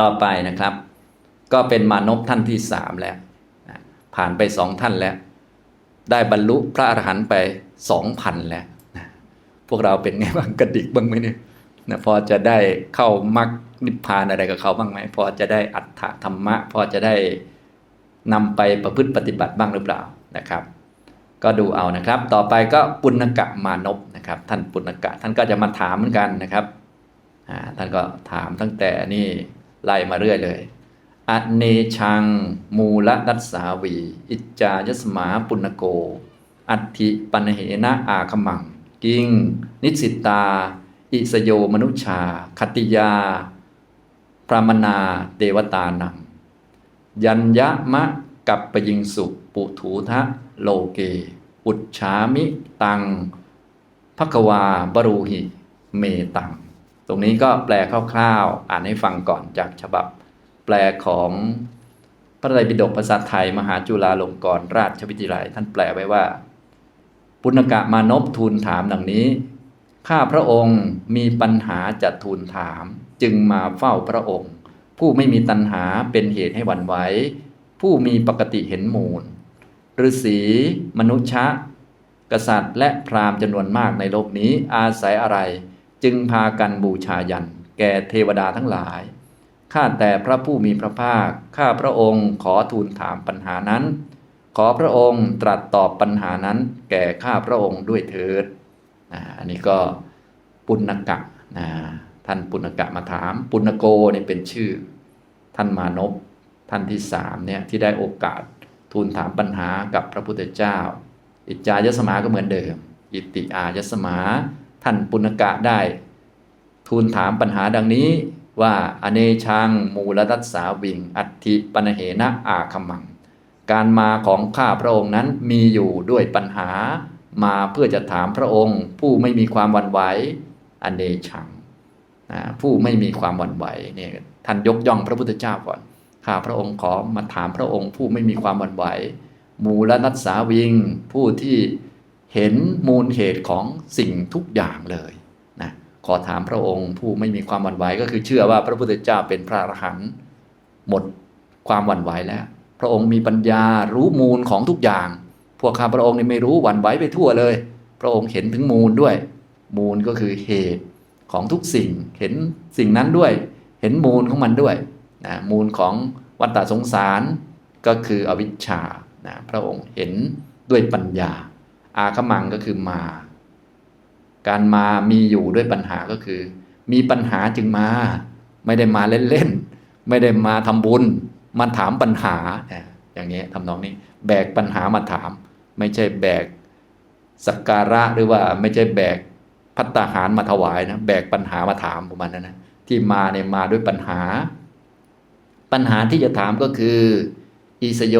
ต่อไปนะครับ ก็เป็นมานพท่านที่สามแล้ว ผ่านไปสองท่านแล้ว ได้บรรลุพระอรหันต์ไปสองพันแล้วพวกเราเป็นไงบ้างกระดิกบ้างไหมเนี่ยนะพอจะได้เข้ามรรคนิพพานอะไรกับเขาบ้างไหมพอจะได้อัตถธรรมะ พอจะได้นำไปประพฤติปฏิบัติบ้างหรือเปล่านะครับ ก็ดูเอานะครับ ต่อไปก็ปุณกะมานพนะครับ ท่านปุณกะท่านก็จะมาถามเหมือนกันนะครับท่านก็ถามตั้งแต่นี่ ไล่มาเรื่อยเลยอเนชัง มูลดัสสาวี อิจจายสมาปุณโก อัติปันเหนะอาคมัง กิง นิสิตา อิสโยมนุชา คติยา พรามนา เดวตานัง ยัญญะมะกับปยิงสุปุถูทะโลเก อุจฉามิตังภควาบรูหิ เมตัง ตรงนี้ก็แปลคร่าวๆ อ่านให้ฟังก่อนจากฉบับ แปลของพระไตรปิฎกภาษาไทย มหาจุฬาลงกรณราชวิทยาลัย ท่านแปลไว้ว่า ปุณกะมานพทูลถามดังนี้ ข้าพระองค์มีปัญหาจะทูลถาม จึงมาเฝ้าพระองค์ ผู้ไม่มีตัณหาเป็นเหตุให้หวั่นไหวผู้มีปกติเห็นมูลฤาษีมนุษย์ชะกษัตริย์ และพราหมณ์จำนวนมากในโลกนี้อาศัยอะไร จึงพากันบูชายัน แก่เทวดาทั้งหลาย ข้าแต่พระผู้มีพระภาค ข้าพระองค์ขอทูลถามปัญหานั้น ขอพระองค์ตรัสตอบปัญหานั้น แก่ข้าพระองค์ด้วยเถิดอันนี้ก็ปุณกะนะท่านปุณกะมาถาม ปุณโกเนี่ยเป็นชื่อ ท่านมานพท่านที่สามเนี่ยที่ได้โอกาสทูลถามปัญหากับพระพุทธเจ้า อิจจายสมาก็เหมือนเดิม อิติอายสมา ท่านปุณกะได้ ทูลถามปัญหาดังนี้ว่าอเนชังมูลตัสสาวิง อัติปนเหนะอาคมัง การมาของข้าพระองค์นั้นมีอยู่ด้วยปัญหา มาเพื่อจะถามพระองค์ ผู้ไม่มีความวันไหวอเนชังนะผู้ไม่มีความวันไหวเนี่ยท่านยกย่องพระพุทธเจ้าก่อนข้าพระองค์ขอมาถามพระองค์ ผู้ไม่มีความวันไหวมูลนัสสาวิง ผู้ที่ เห็นมูลเหตุของสิ่งทุกอย่างเลยนะขอถามพระองค์ผู้ไม่มีความหวั่นไหวก็คือเชื่อว่าพระพุทธเจ้าเป็นพระอรหันต์หมดความหวั่นไหวแล้ว พระองค์มีปัญญารู้มูลของทุกอย่าง พวกข้าพระองค์นี่ไม่รู้หวั่นไหวไปทั่วเลย พระองค์เห็นถึงมูลด้วย มูลก็คือเหตุของทุกสิ่งเห็นสิ่งนั้นด้วย เห็นมูลของมันด้วยนะมูลของวัฏฏสงสารก็คืออวิชชานะพระองค์เห็นด้วยปัญญา อาคมังก็คือมา การมามีอยู่ด้วยปัญหาก็คือ มีปัญหาจึงมา ไม่ได้มาเล่นๆ ไม่ได้มาทำบุญ มาถามปัญหา อย่างนี้ทำนองนี้ แบกปัญหามาถาม ไม่ใช่แบกสักการะหรือว่าไม่ใช่แบกพัตตาหารมาถวายนะแบกปัญหามาถามประมาณนั้นนะที่มาเนี่ยมาด้วยปัญหา ปัญหาที่จะถามก็คือ อีสโย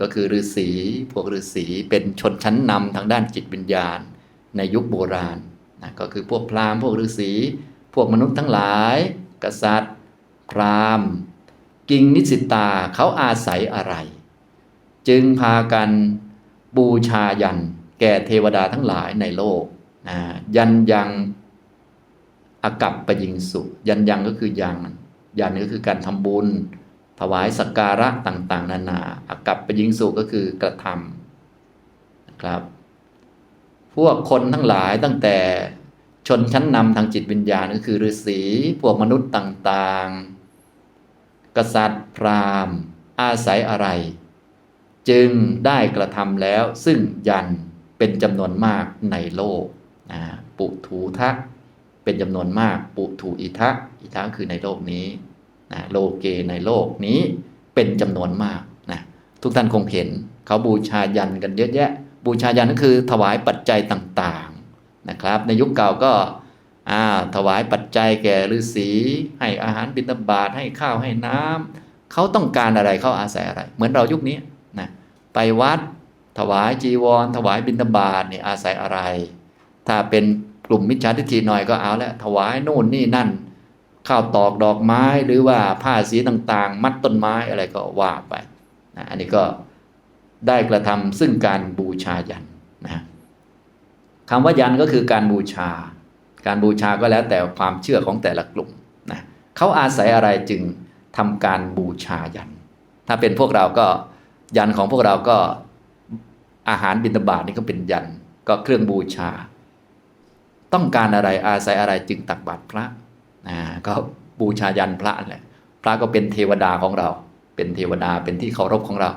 ก็คือฤาษีพวกฤาษีเป็นชนชั้นนำทางด้านจิตวิญญาณ ในยุคโบราณนะก็คือพวกพราหมณ์พวกฤาษีพวกมนุษย์ทั้งหลาย กษัตริย์ พราหมณ์ กิงนิสิตาเขาอาศัยอะไร จึงพากันบูชายัน แก่เทวดาทั้งหลายในโลกนะยันยังอากับปยิงสุยันยังก็คือยังยันก็คือการทำบุญ ถวายสักการะต่าง ๆ นานาอากับปยิงสุก็คือกระทำนะครับ พวกคนทั้งหลายตั้งแต่ชนชั้นนำทางจิตวิญญาณก็คือฤาษีพวกมนุษย์ต่างๆ กษัตริย์พราหมณ์ อาศัยอะไร จึงได้กระทำแล้วซึ่งยันเป็นจำนวนมากในโลกนะปุถูทะเป็นจำนวนมากปุถูอิทะอิทะคือในโลกนี้ นะโลเกในโลกนี้เป็นจำนวนมากนะทุกท่านคงเห็นเขาบูชายันกันเยอะแยะ บูชายันก็คือถวายปัจจัยต่างๆนะครับ ในยุคเก่าก็ถวายปัจจัยแก่ฤาษีให้อาหารบิณฑบาตให้ข้าวให้น้ำเขาต้องการอะไรเขาอาศัยอะไร เหมือนเรายุคนี้นะไปวัดถวายจีวร ถวายบิณฑบาตเนี่ยอาศัยอะไร ถ้าเป็นกลุ่มมิจฉาทิฏฐิหน่อยก็เอาแล้วถวายโน่นนี่นั่น ข้าวตอกดอกไม้หรือว่าผ้าสีต่างๆ มัดต้นไม้อะไรก็ว่าไปนะอันนี้ก็ได้กระทำซึ่งการบูชายันนะคำว่ายันก็คือการบูชา การบูชาก็แล้วแต่ความเชื่อของแต่ละกลุ่มนะเขาอาศัยอะไรจึงทำการบูชายัน ถ้าเป็นพวกเราก็ยันของพวกเราก็อาหารบิณฑบาตนี่ก็เป็นยันก็เครื่องบูชา ต้องการอะไรอาศัยอะไรจึงตักบาตรพระ ก็บูชายันพระแหละพระก็เป็นเทวดาของเรา เป็นเทวดาเป็นที่เคารพของเรา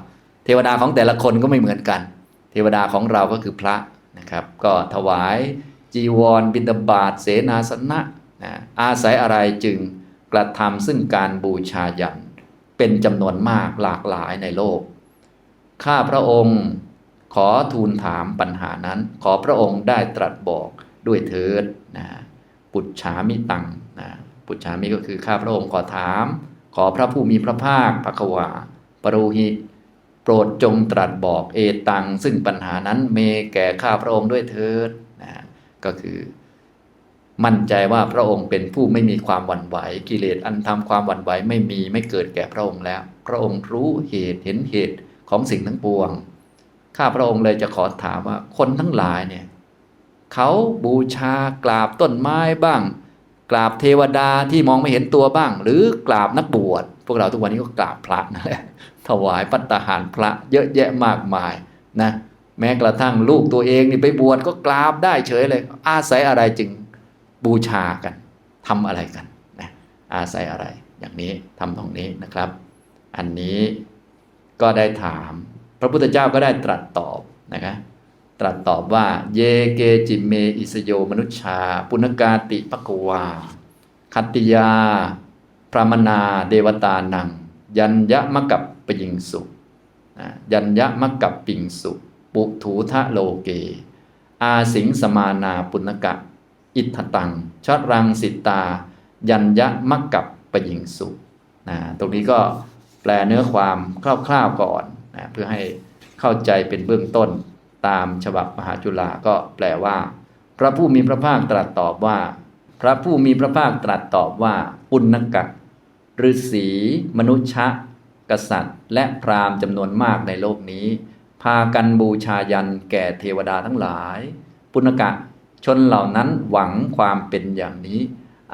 เทวดาของแต่ละคนก็ไม่เหมือนกัน เทวดาของเราก็คือพระนะครับ ก็ถวายจีวร บิณฑบาตเสนาสนะนะอาศัยอะไรจึงกระทำซึ่งการบูชายันเป็นจำนวนมากหลากหลายในโลก ข้าพระองค์ขอทูลถามปัญหานั้น ขอพระองค์ได้ตรัสบอกด้วยเถิดนะ ปุจฉามิตังนะปุจฉามิก็คือข้าพระองค์ขอถาม ขอพระผู้มีพระภาคภควาปรูหิ โปรดจงตรัสบอกเอตัง ซึ่งปัญหานั้นเมแก่ข้าพระองค์ด้วยเถิดนะก็คือ มั่นใจว่าพระองค์เป็นผู้ไม่มีความหวั่นไหว กิเลสอันทำความหวั่นไหวไม่มีไม่เกิดแก่พระองค์แล้ว พระองค์รู้เหตุเห็นเหตุของสิ่งทั้งปวงข้าพระองค์เลยจะขอถามว่าคนทั้งหลายเนี่ย เขาบูชากราบต้นไม้บ้าง กราบเทวดาที่มองไม่เห็นตัวบ้าง หรือกราบนักบวชพวกเราทุกวันนี้ก็กราบพระนั่นแหละถวายปัตตาหารพระเยอะแยะมากมายนะแม้กระทั่งลูกตัวเองนี่ไปบวชก็กราบได้เฉยเลย อาศัยอะไรจึงบูชากันทำอะไรกันนะอาศัยอะไรอย่างนี้ทำตรงนี้นะครับ อันนี้ก็ได้ถาม พระพุทธเจ้าก็ได้ตรัสตอบนะครับ ตรัสตอบว่า เยเกจิเมอิสโยมนุชชาปุณกาติปกวา คัตติยา พระมนา เดวตานัง ยัญยะมะกับปยิงสุ ยัญยะมะกับปิงสุ ปุถูทะโลเก อาสิงสมานาปุณกะ อิทธตังชดรังสิตา ยัญยะมะกับปยิงสุนะตรงนี้ก็แปลเนื้อความคร่าวๆก่อนนะเพื่อให้เข้าใจเป็นเบื้องต้น ตามฉบับมหาจุฬาก็แปลว่า พระผู้มีพระภาคตรัสตอบว่า พระผู้มีพระภาคตรัสตอบว่า ปุณกะฤาษีมนุษย์กษัตริย์ และพราหมณ์จำนวนมากในโลกนี้ พากันบูชายันแก่เทวดาทั้งหลาย ปุณกะชนเหล่านั้นหวังความเป็นอย่างนี้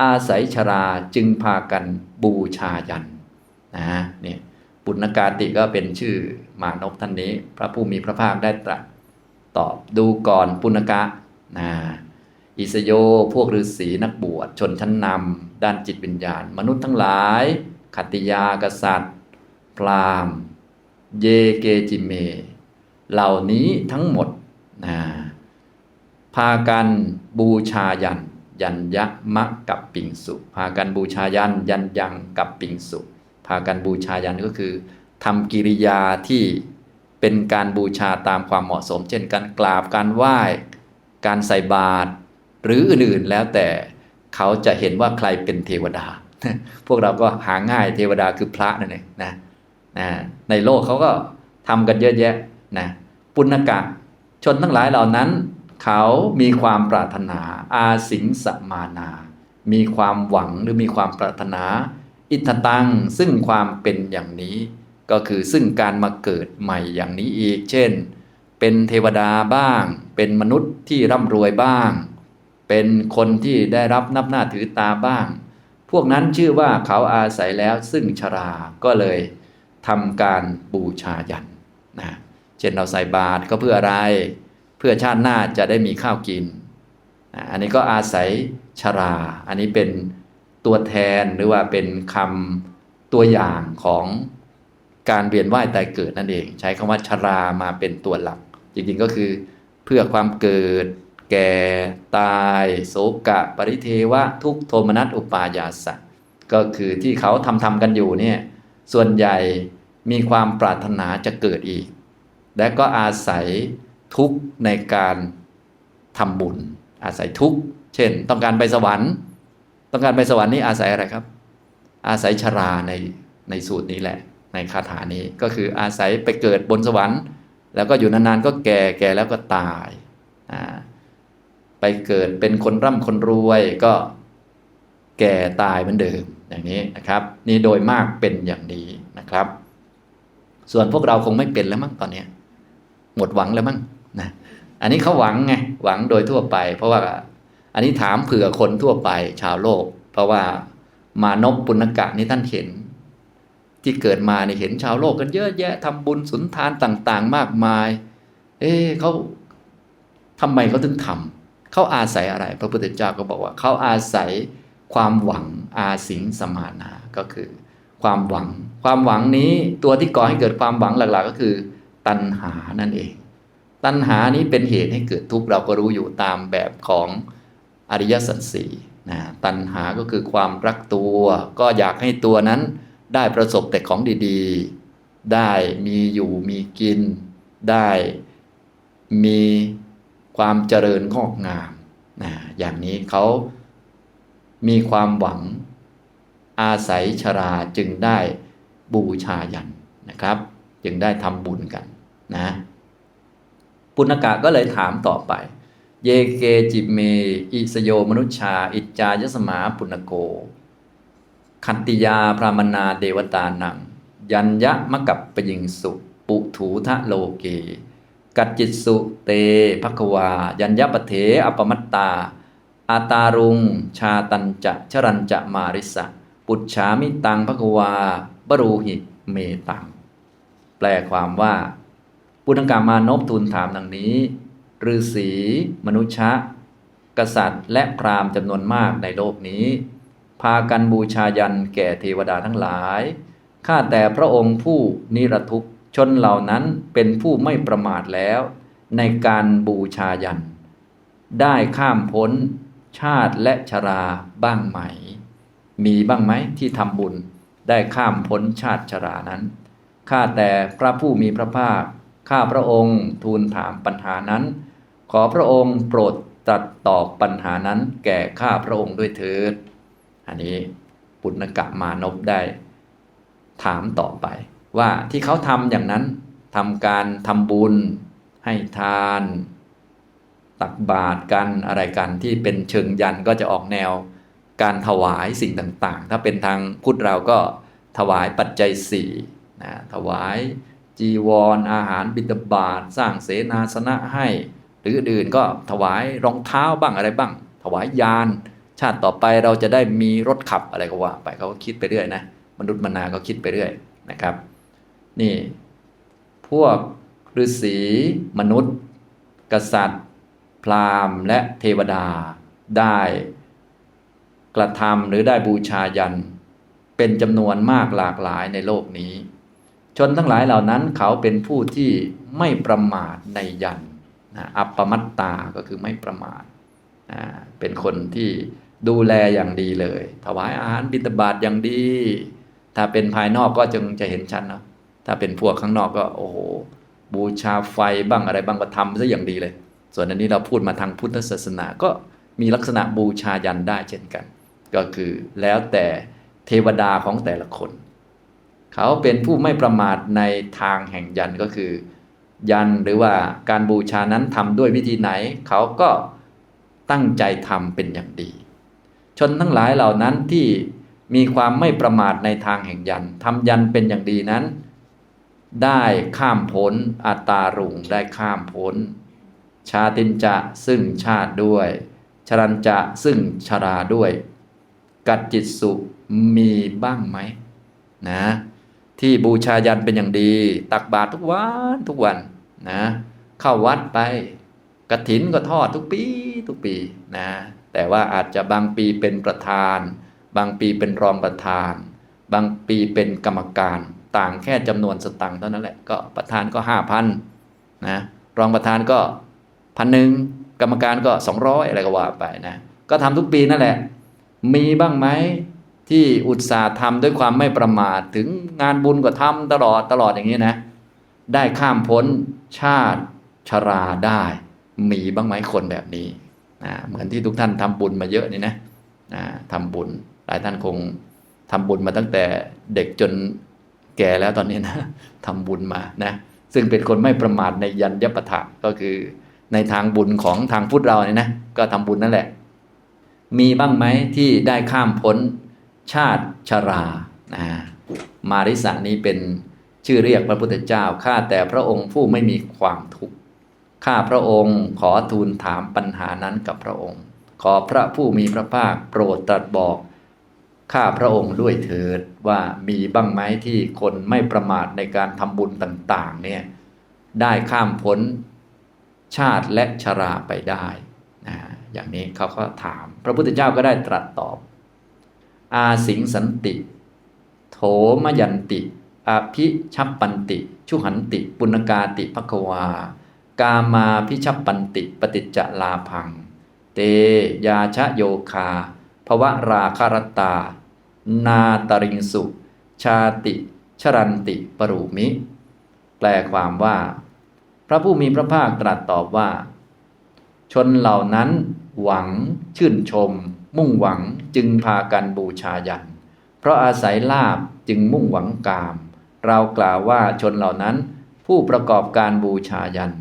อาศัยชราจึงพากันบูชายันนะเนี่ยปุณกาติก็เป็นชื่อมานพท่านนี้ พระผู้มีพระภาคได้ตรัส ตอบดูก่อนปุณกะนะอิสโย พวกฤาษีนักบวชชนชั้นนำด้านจิตวิญญาณ มนุษย์ทั้งหลายขัตติยากษัตริย์ พราหมณ์ เยเกจิเม เหล่านี้ทั้งหมดนะพากันบูชายัน ยันยะมะกับปิงสุ พากันบูชายัน ยันยังกับปิงสุ พากันบูชายันก็คือทำกิริยาที่ เป็นการบูชาตามความเหมาะสม เช่นการกราบการไหว้ การใส่บาตรหรืออื่นๆแล้วแต่เขาจะเห็นว่าใครเป็นเทวดา พวกเราก็หาง่ายเทวดาคือพระนั่นเองนะนะในโลกเขาก็ทำกันเยอะแยะนะปุณกะชนทั้งหลายเหล่านั้น เขามีความปรารถนา อาสิงสมานา มีความหวังหรือมีความปรารถนา อิทธตังซึ่งความเป็นอย่างนี้ ก็คือซึ่งการมาเกิดใหม่อย่างนี้อีก เช่น เป็นเทวดาบ้าง เป็นมนุษย์ที่ร่ำรวยบ้าง เป็นคนที่ได้รับนับหน้าถือตาบ้าง พวกนั้นชื่อว่าเขาอาศัยแล้วซึ่งชราก็เลยทำการบูชายันนะเช่นเราใส่บาตรก็เพื่ออะไร เพื่อชาติหน้าจะได้มีข้าวกินนะอันนี้ก็อาศัยชรา อันนี้เป็นตัวแทนหรือว่าเป็นคำตัวอย่างของ การเวียนว่ายตายเกิดนั่นเอง ใช้คำว่าชรามาเป็นตัวหลัก จริงๆก็คือเพื่อความเกิด แก่ตาย โศกะ ปริเทวะ ทุกโทมนัสอุปายาสะก็คือที่เขาทำทำกันอยู่เนี่ยส่วนใหญ่มีความปรารถนาจะเกิดอีก และก็อาศัยทุกข์ในการทำบุญ อาศัยทุกข์เช่น ต้องการไปสวรรค์ ต้องการไปสวรรค์นี่อาศัยอะไรครับ อาศัยชราในในสูตรนี้แหละ ในคาถานี้ก็คืออาศัยไปเกิดบนสวรรค์ แล้วก็อยู่นานๆก็แก่แก่แล้วก็ตายไปเกิดเป็นคนร่ำคนรวยก็แก่ตายเหมือนเดิมอย่างนี้นะครับ นี่โดยมากเป็นอย่างนี้นะครับ ส่วนพวกเราคงไม่เป็นแล้วมั้งตอนนี้หมดหวังแล้วมั้งนะอันนี้เขาหวังไงหวังโดยทั่วไป เพราะว่าอันนี้ถามเผื่อคนทั่วไปชาวโลก เพราะว่ามานพปุณกะนี่ท่านเห็น ที่เกิดมาเนี่ยเห็นชาวโลกกันเยอะแยะทำบุญสุนทานต่าง ๆ มากมาย เอ๊เขาทำไมเขาถึงทำเขาอาศัยอะไร พระพุทธเจ้าก็บอกว่าเขาอาศัยความหวังอาสิงสมานาก็คือ ความหวัง ความหวังนี้ตัวที่ก่อให้เกิดความหวังหลัก ๆ ก็คือ ตัณหานั่นเอง ตัณหานี้เป็นเหตุให้เกิดทุกข์เราก็รู้อยู่ตามแบบของอริยสัจสี่นะตัณหาก็คือความรักตัว ก็อยากให้ตัวนั้น ได้ประสบแต่ของดีๆ ได้มีอยู่มีกิน ได้มีความเจริญงอกงามนะอย่างนี้เขามีความหวังอาศัยชราจึงได้บูชายันนะครับ จึงได้ทำบุญกันนะปุณกะก็เลยถามต่อไป เยเกจิเม อิสโยมนุชชา อิจจายสมาปุณโก คันติยาพรามนาเดวตานัง ยัญยะมะกับปยิงสุปุถูทะโลเก กัจจิตสุเตภควา ยัญญปเถอปมัตตา อาตารุง ชาตันจะชรันจะมาริสะ ปุจฉามิตังภควา บรูหิเมตัง แปลความว่า ปุณกามานพทูลถามดังนี้ฤาษีมนุษย์ชะกษัตริย์ และพราหมณ์จำนวนมากในโลกนี้ พากันบูชายันแก่เทวดาทั้งหลาย ข้าแต่พระองค์ผู้นิรทุกข์ชนเหล่านั้นเป็นผู้ไม่ประมาทแล้ว ในการบูชายัน ได้ข้ามพ้นชาติและชราบ้างไหม มีบ้างไหมที่ทำบุญได้ข้ามพ้นชาติชรานั้น ข้าแต่พระผู้มีพระภาค ข้าพระองค์ทูลถามปัญหานั้น ขอพระองค์โปรดตรัสตอบปัญหานั้นแก่ข้าพระองค์ด้วยเถิด อันนี้ปุณกะมานพได้ถามต่อไป ว่าที่เขาทำอย่างนั้นทำการทำบุญ ให้ทาน ตักบาตรกันอะไรกันที่เป็นเชิงยันก็จะออกแนว การถวายสิ่งต่างๆ ถ้าเป็นทางพุทธเราก็ถวายปัจจัยสี่นะถวายจีวรออาหารบิณฑบาตสร้างเสนาสนะให้ หรืออื่นก็ถวายรองเท้าบ้างอะไรบ้าง ถวายยาน ชาติต่อไปเราจะได้มีรถขับอะไรก็ว่า ไปเขาก็คิดไปเรื่อยนะมนุษย์มนาก็คิดไปเรื่อยนะครับ นี่ พวกฤาษีมนุษย์ กษัตริย์ พราหมณ์และเทวดาได้กระทำหรือได้บูชายัน เป็นจำนวนมากหลากหลายในโลกนี้ ชนทั้งหลายเหล่านั้นเขาเป็นผู้ที่ไม่ประมาทในยันอัปปมัตตาก็คือไม่ประมาทเป็นคนที่ ดูแลอย่างดีเลย ถวายอาหารบิณฑบาตอย่างดี ถ้าเป็นภายนอกก็จึงจะเห็นชัดเนาะถ้าเป็นพวกข้างนอกก็โอ้โหบูชาไฟบ้างอะไรบ้างก็ทำซะอย่างดีเลย ส่วนอันนี้เราพูดมาทางพุทธศาสนาก็มีลักษณะบูชายันได้เช่นกัน ก็คือแล้วแต่เทวดาของแต่ละคน เขาเป็นผู้ไม่ประมาทในทางแห่งยันก็คือ ยันหรือว่าการบูชานั้นทำด้วยวิธีไหน เขาก็ตั้งใจทำเป็นอย่างดี ชนทั้งหลายเหล่านั้นที่มีความไม่ประมาทในทางแห่งยันทำยันเป็นอย่างดีนั้น ได้ข้ามพ้นอัตตารุงได้ข้ามพ้น ชาตินจะซึ่งชาติด้วย ชรันจะซึ่งชราด้วย กัจจิตสุมีบ้างไหมนะที่บูชายันเป็นอย่างดี ตักบาตรทุกวันทุกวันนะเข้าวัดไปกระถินก็ทอดทุกปีทุกปีนะ แต่ว่าอาจจะบางปีเป็นประธาน บางปีเป็นรองประธาน บางปีเป็นกรรมการต่างแค่จำนวนสตังค์เท่านั้นแหละ ก็ประธานก็ห้าพันนะรองประธานก็พันหนึ่งกรรมการก็สองร้อยอะไรก็ว่าไปนะก็ทำทุกปีนั่นแหละ มีบ้างไหมที่อุตสาห์ทำด้วยความไม่ประมาทถึงงานบุญก็ทำตลอดตลอดอย่างนี้นะ ได้ข้ามพ้นชาติชราได้ มีบ้างไหมคนแบบนี้ นะเหมือนที่ทุกท่านทำบุญมาเยอะนี่นะนะทำบุญ หลายท่านคงทำบุญมาตั้งแต่เด็กจนแก่แล้วตอนนี้นะทำบุญมานะซึ่งเป็นคนไม่ประมาทในยันยปถะก็คือในทางบุญของทางพุทธเราเนี่ยนะก็ทำบุญนั่นแหละ มีบ้างไหมที่ได้ข้ามพ้นชาติชรานะมาริสานี้เป็นชื่อเรียกพระพุทธเจ้าข้าแต่พระองค์ผู้ไม่มีความทุกข์ ข้าพระองค์ขอทูลถามปัญหานั้นกับพระองค์ ขอพระผู้มีพระภาคโปรดตรัสบอกข้าพระองค์ด้วยเถิดว่ามีบ้างไหมที่คนไม่ประมาทในการทำบุญต่างๆเนี่ยได้ข้ามพ้นชาติและชราไปได้นะอย่างนี้เขาก็ถาม พระพุทธเจ้าก็ได้ตรัสตอบ อาสิงสันติ โถมยันติอภิชัปปันติ ชุหันติ ปุณกาติภควา กามาพิชปันติปฏิจจลาพัง เตยาชะโยคาภวราคารตา นาตริงสุ ชาติ ชรันติปรูมิ แปลความว่า พระผู้มีพระภาคตรัสตอบว่า ชนเหล่านั้น หวัง ชื่นชม มุ่งหวังจึงพากันบูชายัน เพราะอาศัยลาบจึงมุ่งหวังกาม เรากล่าวว่าชนเหล่านั้นผู้ประกอบการบูชายัน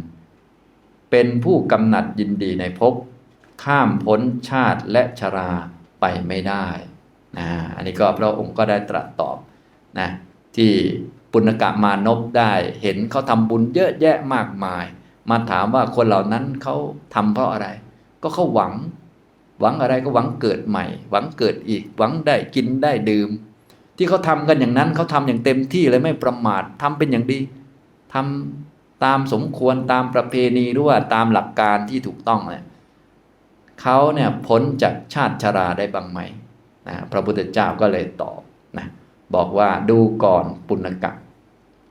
เป็นผู้กำหนัดยินดีในภพข้ามพ้นชาติและชราไปไม่ได้นะอันนี้ก็พระองค์ก็ได้ตรัสตอบนะที่ปุณกะมานพได้ เห็นเขาทำบุญเยอะแยะมากมาย มาถามว่าคนเหล่านั้นเขาทำเพราะอะไร ก็เขาหวัง หวังอะไรก็หวังเกิดใหม่ หวังเกิดอีก หวังได้กินได้ดื่ม ที่เขาทำกันอย่างนั้นเขาทำอย่างเต็มที่เลยไม่ประมาททำเป็นอย่างดีทำ ตามสมควรตามประเพณีหรือว่าตามหลักการที่ถูกต้องเนี่ยเขาเนี่ยพ้นจากชาติชราได้บ้างไหมนะพระพุทธเจ้าก็เลยตอบนะบอกว่าดูก่อนปุณกะ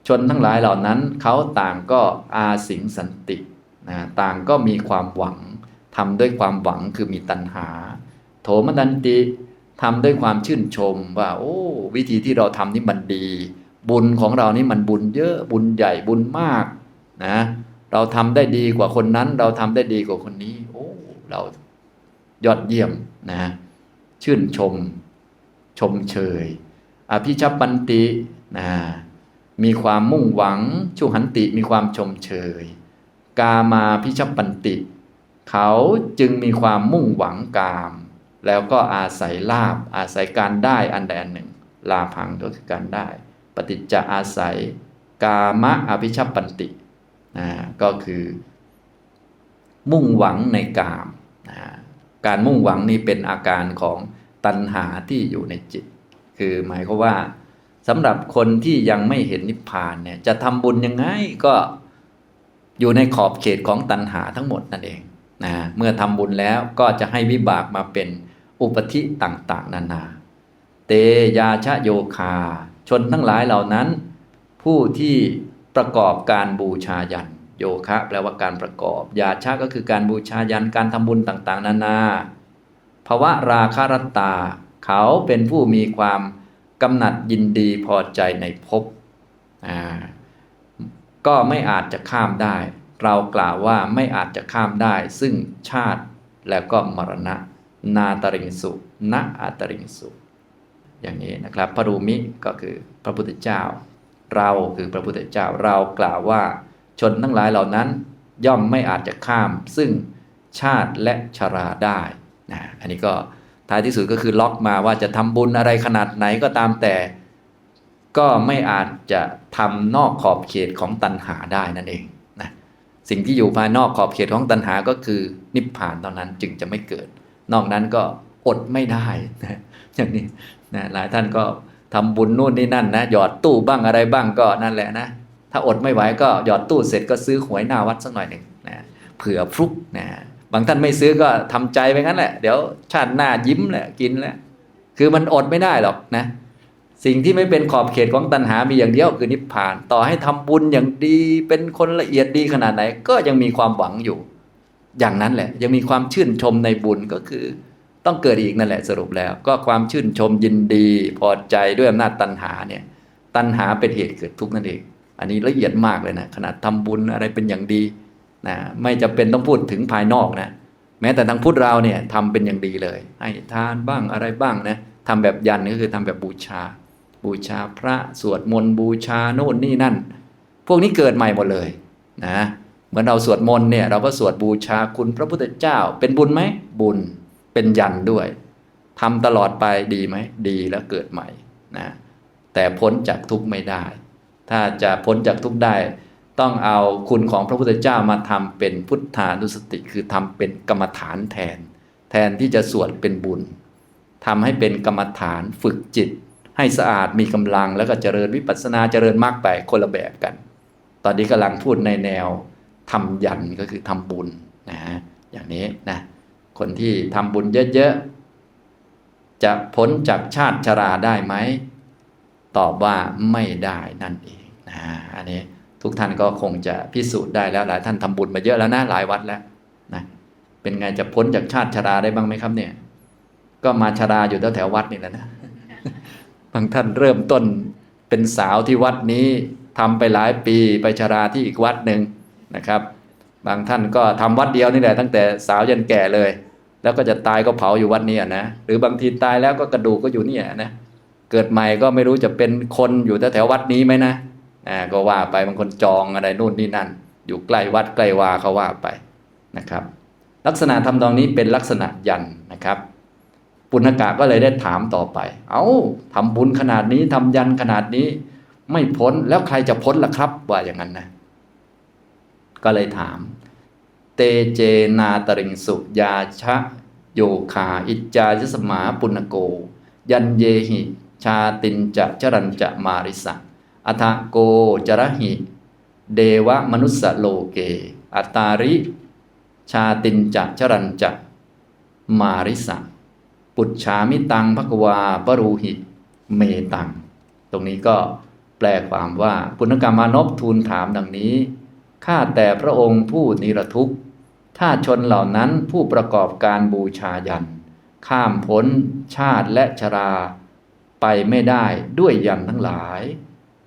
ชนทั้งหลายเหล่านั้นเขาต่างก็อาสิงสันตินะต่างก็มีความหวังทำด้วยความหวังคือมีตัณหา โถมนันติทำด้วยความชื่นชมว่า โอ้วิธีที่เราทำนี่มันดี บุญของเรานี่มันบุญเยอะบุญใหญ่บุญมาก นะ เราทำได้ดีกว่าคนนั้น เราทำได้ดีกว่าคนนี้ โอ้ เรายอดเยี่ยมนะชื่นชม ชมเชย อภิชัปันตินะมีความมุ่งหวัง ชุหันติมีความชมเชย กามาพิชัปปันติ เขาจึงมีความมุ่งหวังกาม แล้วก็อาศัยลาบอาศัยการได้อันใดอันหนึ่ง ลาพังก็คือการได้ ปฏิจจะอาศัย กามะอภิชัปปันติ นะก็คือ มุ่งหวังในกามนะการมุ่งหวังนี้เป็นอาการของตัณหาที่อยู่ในจิต คือหมายความว่าสำหรับคนที่ยังไม่เห็นนิพพานเนี่ยจะทำบุญยังไงก็อยู่ในขอบเขตของตัณหาทั้งหมดนั่นเองนะเมื่อทำบุญแล้วก็จะให้วิบากมาเป็นอุปธิต่างๆ นานา เตยาชะโยคา ชนทั้งหลายเหล่านั้น ผู้ที่ ประกอบการบูชายัน โยคะ แปลว่าการประกอบ ยาชะก็คือการบูชายันการทำบุญต่างๆ นานาภวะราคารตา เขาเป็นผู้มีความกำหนัดยินดีพอใจในภพก็ไม่อาจจะข้ามได้ เรากล่าวว่าไม่อาจจะข้ามได้ ซึ่งชาติแล้วก็มรณะ นาตริงสุณอาตริงสุอย่างนี้นะครับ พระรูมิก็คือพระพุทธเจ้า เราคือพระพุทธเจ้าเรากล่าวว่าชนทั้งหลายเหล่านั้น ย่อมไม่อาจจะข้าม ซึ่งชาติและชราได้นะอันนี้ก็ท้ายที่สุดก็คือล็อกมาว่าจะทำบุญอะไรขนาดไหนก็ตามแต่ ก็ไม่อาจจะทำนอกขอบเขตของตัณหาได้นั่นเองนะสิ่งที่อยู่ภายนอกขอบเขตของตัณหาก็คือนิพพานเท่านั้นจึงจะไม่เกิด นอกนั้นก็อดไม่ได้นะอย่างนี้นะหลายท่านก็ ทำบุญนู่นนี่นั่นนะหยอดตู้บ้างอะไรบ้างก็นั่นแหละนะถ้าอดไม่ไหวก็หยอดตู้เสร็จก็ซื้อหวยหน้าวัดสักหน่อยหนึ่งนะเผื่อฟลุกนะบางท่านไม่ซื้อก็ทำใจไปงั้นแหละ เดี๋ยวชาติหน้ายิ้มแหละกินแหละคือมันอดไม่ได้หรอกนะ สิ่งที่ไม่เป็นขอบเขตของตัณหามีอย่างเดียวคือนิพพาน ต่อให้ทำบุญอย่างดีเป็นคนละเอียดดีขนาดไหน ก็ยังมีความหวังอยู่ อย่างนั้นแหละ ยังมีความชื่นชมในบุญก็คือ ต้องเกิดอีกนั่นแหละสรุปแล้ว ก็ความชื่นชมยินดีพอใจด้วยอำนาจตัณหาเนี่ยตัณหาเป็นเหตุเกิดทุกข์นั่นเอง อันนี้ละเอียดมากเลยนะขนาดทำบุญอะไรเป็นอย่างดีนะไม่จำเป็นต้องพูดถึงภายนอกนะแม้แต่ทางพุทธเราเนี่ยทำเป็นอย่างดีเลย ให้ทานบ้างอะไรบ้างนะทำแบบยันก็คือทำแบบบูชา บูชาพระสวดมนต์บูชาโน่นนี่นั่น พวกนี้เกิดใหม่หมดเลยนะเหมือนเราสวดมนต์เนี่ยเราก็สวดบูชาคุณพระพุทธเจ้าเป็นบุญไหมบุญ เป็นยันด้วยทำตลอดไปดีไหมดีแล้วเกิดใหม่นะแต่พ้นจากทุกข์ไม่ได้ ถ้าจะพ้นจากทุกข์ได้ ต้องเอาคุณของพระพุทธเจ้ามาทำเป็นพุทธานุสติ คือทำเป็นกรรมฐานแทน แทนที่จะสวดเป็นบุญทำให้เป็นกรรมฐานฝึกจิต ให้สะอาดมีกำลังแล้วก็เจริญวิปัสสนาเจริญมากไปคนละแบบกัน ตอนนี้กำลังพูดในแนวทำยันก็คือทำบุญนะฮะอย่างนี้นะ คนที่ทำบุญเยอะๆ จะพ้นจากชาติชราได้ไหม ตอบว่าไม่ได้นั่นเองนะอันนี้ทุกท่านก็คงจะพิสูจน์ได้แล้วหลายท่านทำบุญมาเยอะแล้วนะหลายวัดแล้วนะเป็นไงจะพ้นจากชาติชราได้บ้างไหมครับเนี่ย ก็มาชราอยู่แถวแถววัดนี่แหละนะบางท่านเริ่มต้นเป็นสาวที่วัดนี้ทำไปหลายปีไปชราที่อีกวัดหนึ่งนะครับ บางท่านก็ทำวัดเดียวนี่แหละตั้งแต่สาวยันแก่เลย แล้วก็จะตายก็เผาอยู่วัดนี้อะนะหรือบางทีตายแล้วก็กระดูกก็อยู่เนี่ยนะเกิดใหม่ก็ไม่รู้จะเป็นคนอยู่แถววัดนี้ไหมนะอ่าก็ว่าไปบางคนจองอะไรนู่นนี่นั่น อยู่ใกล้วัดใกล้วาเขาว่าไปนะครับ ลักษณะทำตรงนี้เป็นลักษณะยันนะครับ ปุณกะก็เลยได้ถามต่อไป เอา้าทำบุญขนาดนี้ทำยันขนาดนี้ ไม่พ้นแล้วใครจะพ้นล่ะครับ ว่าอย่างนั้นนะ ก็เลยถาม เตเจนาตริงสุยาชะโยคาอิจจาชสมาปุณโก ยันเยหิ ชาตินจะจรัญจะมาริสะอัทโกจระหิ เดวะมนุสโลเก อัตตาริ ชาตินจะจรัญจะมาริสะปุจฉามิตังภควาปรูหิ เมตัง ตรงนี้ก็แปลความว่า ปุณกรรมานพทูลถามดังนี้ ข้าแต่พระองค์ผู้นิรทุกข์ ถ้าชนเหล่านั้นผู้ประกอบการบูชายัน ข้ามพ้นชาติและชราไปไม่ได้ด้วยยันทั้งหลาย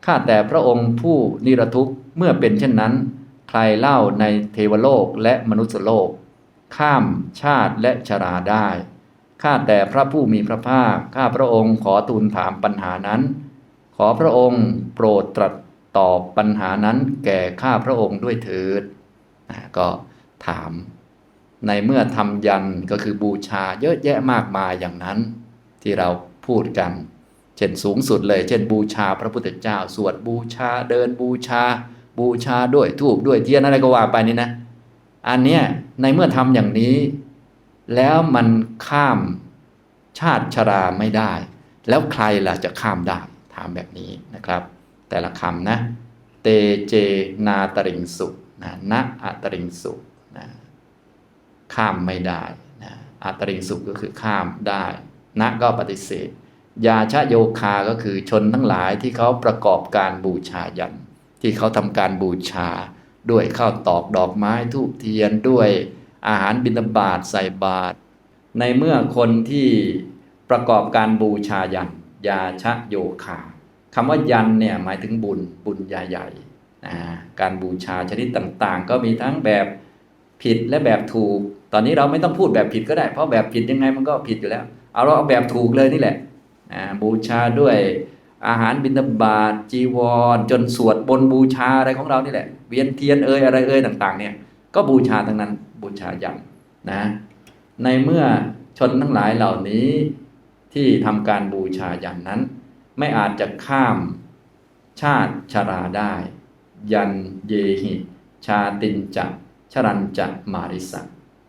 ข้าแต่พระองค์ผู้นิรทุกข์เมื่อเป็นเช่นนั้น ใครเล่าในเทวโลกและมนุษยโลก ข้ามชาติและชราได้ ข้าแต่พระผู้มีพระภาค ข้าพระองค์ขอทูลถามปัญหานั้น ขอพระองค์โปรดตรัสตอบปัญหานั้นแก่ข้าพระองค์ด้วยเถิดก็ ถาม ในเมื่อทำยันก็คือบูชาเยอะแยะมากมายอย่างนั้น ที่เราพูดกัน เช่นสูงสุดเลย เช่น บูชาพระพุทธเจ้า สวดบูชาเดินบูชา บูชาด้วยทูบด้วยเทียนอะไรก็ว่าไปนี่นะ อันเนี้ยในเมื่อทำอย่างนี้ แล้วมันข้ามชาติชราไม่ได้ แล้วใครล่ะจะข้ามได้ถามแบบนี้นะครับ แต่ละคำนะ เตเจนาตริงสุนะนะอัตริงสุ ข้ามไม่ได้นะอัตริงสุก็คือข้ามได้นะก็ปฏิเสธ ยาชะโยคาก็คือชนทั้งหลายที่เขาประกอบการบูชายัน ที่เขาทำการบูชา ด้วยข้าวตอกดอกไม้ทูบเทียนด้วยอาหารบิณฑบาตใส่บาตรในเมื่อคนที่ประกอบการบูชายัน ยาชะโยคาคำว่ายันเนี่ยหมายถึงบุญบุญใหญ่ๆนะการบูชาชนิดต่างๆ ก็มีทั้งแบบผิดและแบบถูก ตอนนี้เราไม่ต้องพูดแบบผิดก็ได้ เพราะแบบผิดยังไงมันก็ผิดอยู่แล้ว เอาเราเอาแบบถูกเลยนี่แหละบูชาด้วยอาหารบิณฑบาตจีวร จนสวดบนบูชาอะไรของเรานี่แหละ เวียนเทียนเอ่ยอะไรเอ่ยต่าง ๆ เนี่ย ก็บูชาทั้งนั้นบูชายันนะ ในเมื่อชนทั้งหลายเหล่านี้ที่ทำการบูชายันนั้น ไม่อาจจะข้ามชาติชาราได้ ยันเยหิ ชาตินจะชรันจะมาริสะ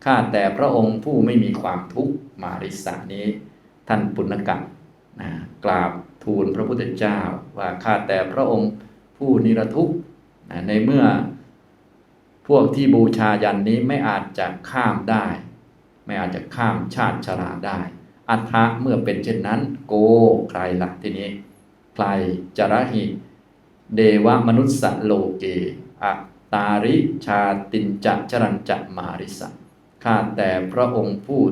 ข้าแต่พระองค์ผู้ไม่มีความทุกข์มาริสะนี้ ท่านปุณกะนะกราบทูลพระพุทธเจ้าว่าข้าแต่พระองค์ผู้นิรทุกข์นะในเมื่อพวกที่บูชายันนี้ไม่อาจจะข้ามได้ ไม่อาจจะข้ามชาติชราได้ อัฏฐะเมื่อเป็นเช่นนั้น โกใครละทีนี้ใครจระหิ เดวมนุสสโลเกอะตาริชาตินจะจรันจะมาริสะ ข้าแต่พระองค์พูด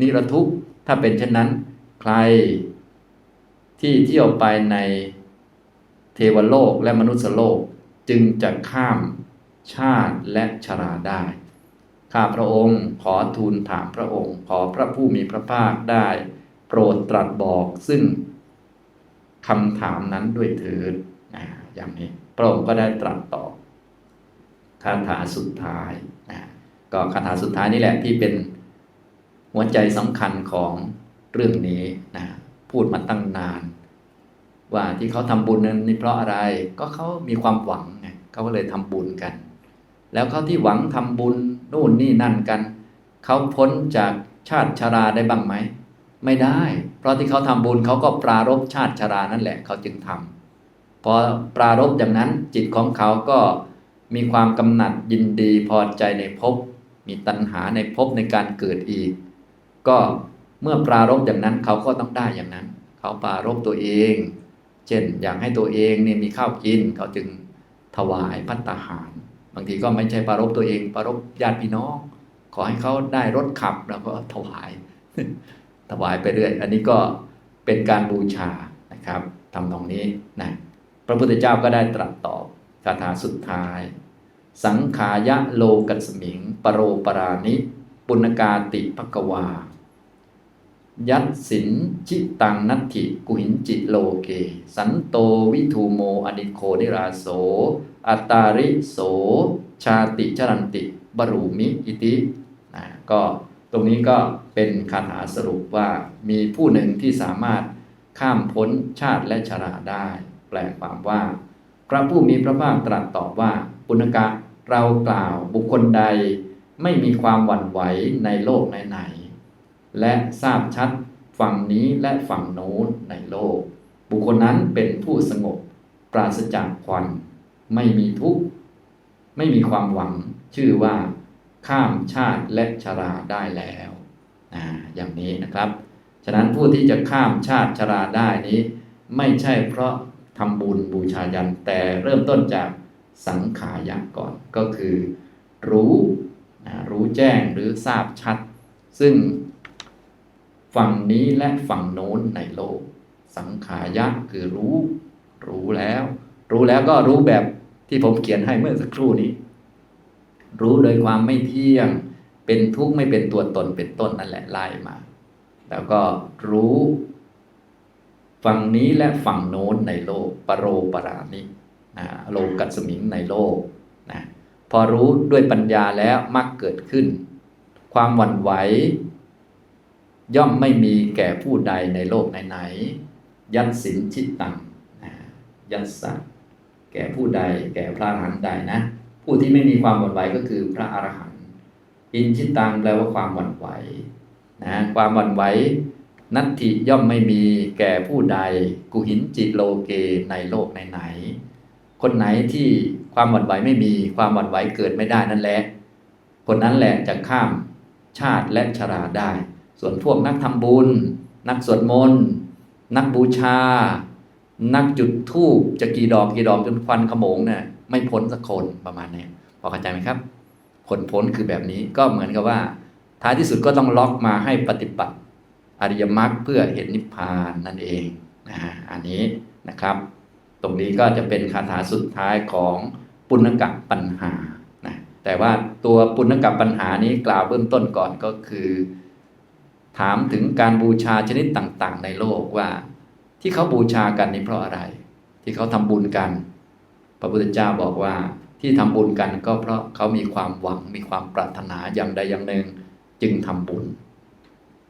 นิรทุกข์ถ้าเป็นเช่นนั้น ใครที่เที่ยวไปในเทวโลกและมนุษยโลกจึงจะข้ามชาติและชราได้ ข้าพระองค์ขอทูลถามพระองค์ ขอพระผู้มีพระภาคได้ โปรดตรัสบอกซึ่งคำถามนั้นด้วยเถิดออย่างนี้ พระองค์ก็ได้ตรัสตอบคาถาสุดท้าย ก็คาถาสุดท้ายนี่แหละที่เป็นหัวใจสำคัญของเรื่องนี้นะพูดมาตั้งนาน ว่าที่เขาทำบุญนั้นนี่เพราะอะไรก็เขามีความหวังไงเขาก็เลยทำบุญกัน แล้วเขาที่หวังทำบุญนู่นนี่นั่นกัน เขาพ้นจากชาติชาราได้บ้างไหมไม่ได้ เพราะที่เขาทำบุญเขาก็ปรารบชาติชรานั่นแหละเขาจึงทำพอปรารบอย่างนั้นจิตของเขาก็มีความกำหนัดยินดีพอใจในภพ มีตัณหาในภพในการเกิดอีก ก็เมื่อปรารบอย่างนั้นเขาก็ต้องได้อย่างนั้น เขาปรารบตัวเอง เช่นอยากให้ตัวเองเนี่ยมีข้าวกินเขาจึงถวายพัตตาหาร บางทีก็ไม่ใช่ปรารบตัวเองปรารบญาติพี่น้อง ขอให้เขาได้รถขับแล้วก็ถวาย ถวายไปเรื่อย อันนี้ก็เป็นการบูชานะครับทำตรงนี้นะพระพุทธเจ้าก็ได้ตรัสตอบคาถาสุดท้าย สังขายะโลกัสมิง ปโรปรานิ ปุณกาติภกวา ยัตสินชิตังนัตถิกุหินจิโลเก สันโตวิทูโมอนิโคนิราโส อัตตาริโส ชาติชรันติ บรูมิอิตินะก็ตรงนี้ก็เป็นคาถาสรุปว่ามีผู้หนึ่งที่สามารถข้ามพ้นชาติและชราได้ แปลความว่า พระผู้มีพระภาคตรัสตอบว่า ปุณกะเรากล่าวบุคคลใดไม่มีความหวั่นไหวในโลกไหนๆและทราบชัดฝั่งนี้และฝั่งโน้นในโลก บุคคลนั้นเป็นผู้สงบ ปราศจากควัน ไม่มีทุกข์ ไม่มีความหวัง ชื่อว่า ข้ามชาติและชราได้แล้วอ่าอย่างนี้นะครับ ฉะนั้นผู้ที่จะข้ามชาติชราได้นี้ ไม่ใช่เพราะทำบุญบูชายันแต่เริ่มต้นจาก สังขายะก่อน ก็คือรู้นะรู้แจ้งหรือทราบชัด ซึ่งฝั่งนี้และฝั่งโน้นในโลก สังขายะคือรู้ รู้แล้ว รู้แล้วก็รู้แบบที่ผมเขียนให้เมื่อสักครู่นี้ รู้โดยความไม่เที่ยง เป็นทุกข์ไม่เป็นตัวตนเป็นต้นนั่นแหละไล่มา แล้วก็รู้ ฝั่งนี้และฝั่งโน้นในโลกปรโรปรานิ นะโลกัสมิงในโลกนะพอรู้ด้วยปัญญาแล้วมักเกิดขึ้น ความหวั่นไหว ย่อมไม่มีแก่ผู้ใดในโลกไหนๆยัตสินชิตตังนะยัตสัตแก่ผู้ใด แก่พระอรหันต์ใดนะ ผู้ที่ไม่มีความหวั่นไหวก็คือพระอรหันต์อินชิตังแปลว่าความหวั่นไหวนะความหวั่นไหวนัตถิย่อมไม่มีแก่ผู้ใด กุหินจิตโลเกในโลกไหนๆ คนไหนที่ความหวั่นไหวไม่มีความหวั่นไหวเกิดไม่ได้นั่นแหละคนนั้นแหละจะข้ามชาติและชราได้ ส่วนพวกนักทำบุญ นักสวดมนต์นักบูชา นักจุดธูปจะกี่ดอกกี่ดอกจนควันขโมงเนี่ยไม่พ้นสักคนประมาณนี้พอเข้าใจไหมครับคนพ้นคือแบบนี้ก็เหมือนกับว่า ท้ายที่สุดก็ต้องล็อกมาให้ปฏิบัติอริยมรรคเพื่อเห็นนิพพานนั่นเองนะฮะอันนี้นะครับ ตรงนี้ก็จะเป็นคาถาสุดท้ายของปุณกะปัญหานะแต่ว่าตัวปุณกะปัญหานี้กล่าวเบื้องต้นก่อนก็คือ ถามถึงการบูชาชนิดต่าง ๆ ในโลกว่า ที่เขาบูชากันนี่เพราะอะไร ที่เขาทำบุญกัน พระพุทธเจ้าบอกว่าที่ทำบุญกันก็เพราะเขามีความหวังมีความปรารถนาอย่างใดอย่างหนึ่ง จึงทำบุญ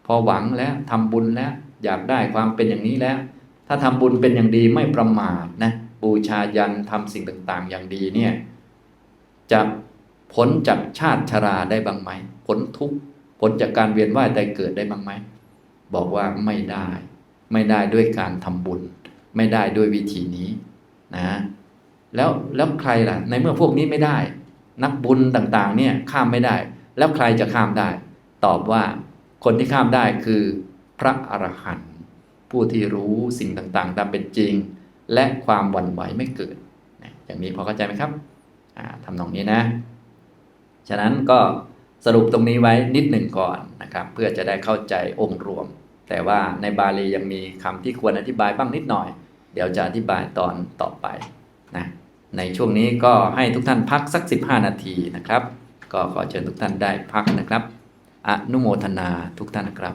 พอหวังแล้วทำบุญแล้ว อยากได้ความเป็นอย่างนี้แล้ว ถ้าทำบุญเป็นอย่างดีไม่ประมาทนะบูชายันทำสิ่งต่างๆ อย่างดีเนี่ยจะพ้นจากชาติชราได้บ้างไหมพ้นทุกข์พ้นจากการเวียนว่ายตายเกิดได้บ้างไหมบอกว่าไม่ได้ ไม่ได้ด้วยการทำบุญ ไม่ได้ด้วยวิธีนี้นะแล้วแล้วใครล่ะ ในเมื่อพวกนี้ไม่ได้ นักบุญต่างๆ เนี่ยข้ามไม่ได้ แล้วใครจะข้ามได้ ตอบว่าคนที่ข้ามได้คือพระอรหันต์ ผู้ที่รู้สิ่งต่างๆ ตามเป็นจริง และความหวั่นไหวไม่เกิดอย่างนี้พอเข้าใจไหมครับอ่าทำนองนี้นะ ฉะนั้นก็สรุปตรงนี้ไว้นิดหนึ่งก่อนนะครับ เพื่อจะได้เข้าใจองค์รวม แต่ว่าในบาลียังมีคำที่ควรอธิบายบ้างนิดหน่อย เดี๋ยวจะอธิบายตอนต่อไปนะในช่วงนี้ก็ให้ทุกท่านพักสัก 15 นาทีนะครับ ก็ขอเชิญทุกท่านได้พักนะครับ อนุโมทนาทุกท่านนะครับ